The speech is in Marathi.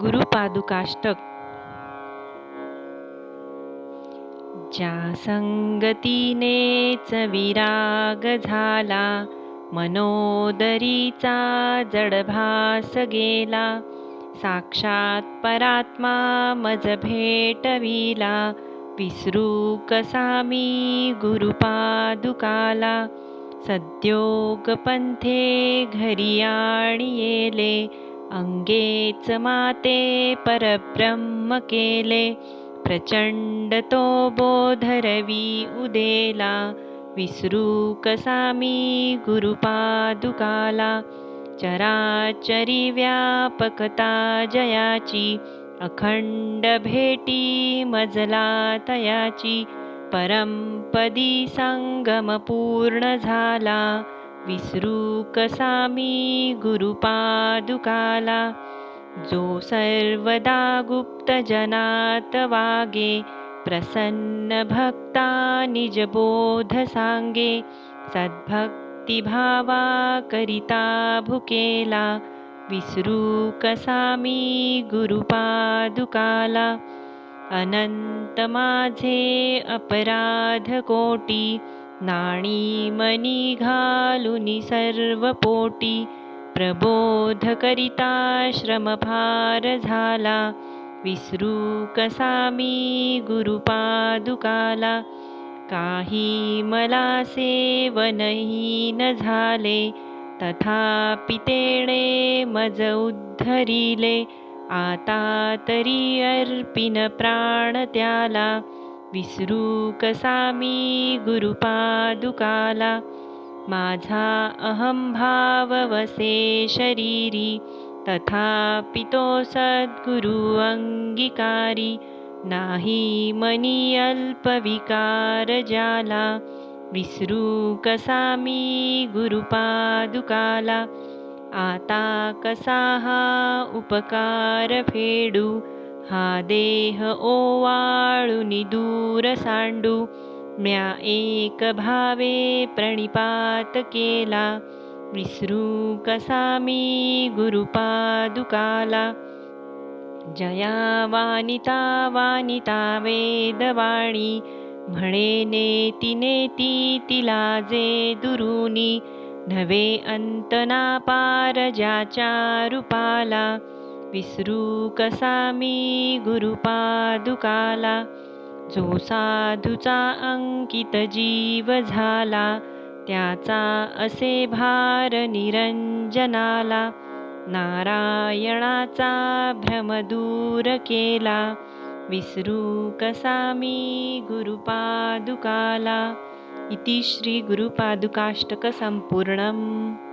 गुरुपादुकाष्टक. ज्या संगतीनेच विराग झाला मनोदरीचा जडभास गेला साक्षात परात्मा मज भेटविला विसरू कसा मी गुरुपादुकाला? सद्योग पंथे घरी आणि येले अंगेच माते परब्रह्म केले प्रचंड तो बोधरवी उदेला विसरू कसामी गुरुपादुकाला चराचरी व्यापकता जयाची अखंड भेटी मजला तयाची परमपदी संगम पूर्ण झाला विसरू कसा मी गुरुपादुकाला जो सर्वदा गुप्त जनात वागे प्रसन्न भक्ता निज बोध सांगे सद्भक्तिभावा करिता भुकेला विसरू कसा मी गुरुपादुकाला। अनंत माझे अपराध कोटी नाणी मनी घालुनी सर्व पोटी प्रबोध करिता श्रम झाला. विसरू कसा मी गुरुपादुकाला काही मला सेवनही न झाले. तथापि तेणे मज उद्धरिले आता तरी अर्पिन प्राण त्याला. विसरू कसा मी गुरुपादुकाला। माझा अहंभाव वसे शरीरी तथापि तो सद्गुरु अंगीकारी नाही मनी अल्पविकार जाला विसरू कसा मी गुरुपादुकाला। हा उपकार फेडू हा देह ओवाळुनी दूर सांडू. म्या एक भावे प्रणिपात केला. विसरू कसा मी गुरुपादुकाला? जया वानिता वानिता वेदवाणी. म्हणे नेती नेती तिला जे दुरुनी. नवे अंतना पार ज्याच्या रूपाला. विसरू कसा मी गुरुपादुकाला? जो साधूचा अंकित जीव झाला त्याचा असे भार निरंजनाला. नारायणाचा भ्रम दूर केला विसरू कसा मी गुरुपादुकाला? इति श्री गुरुपादुकाष्टकसम्पूर्णम्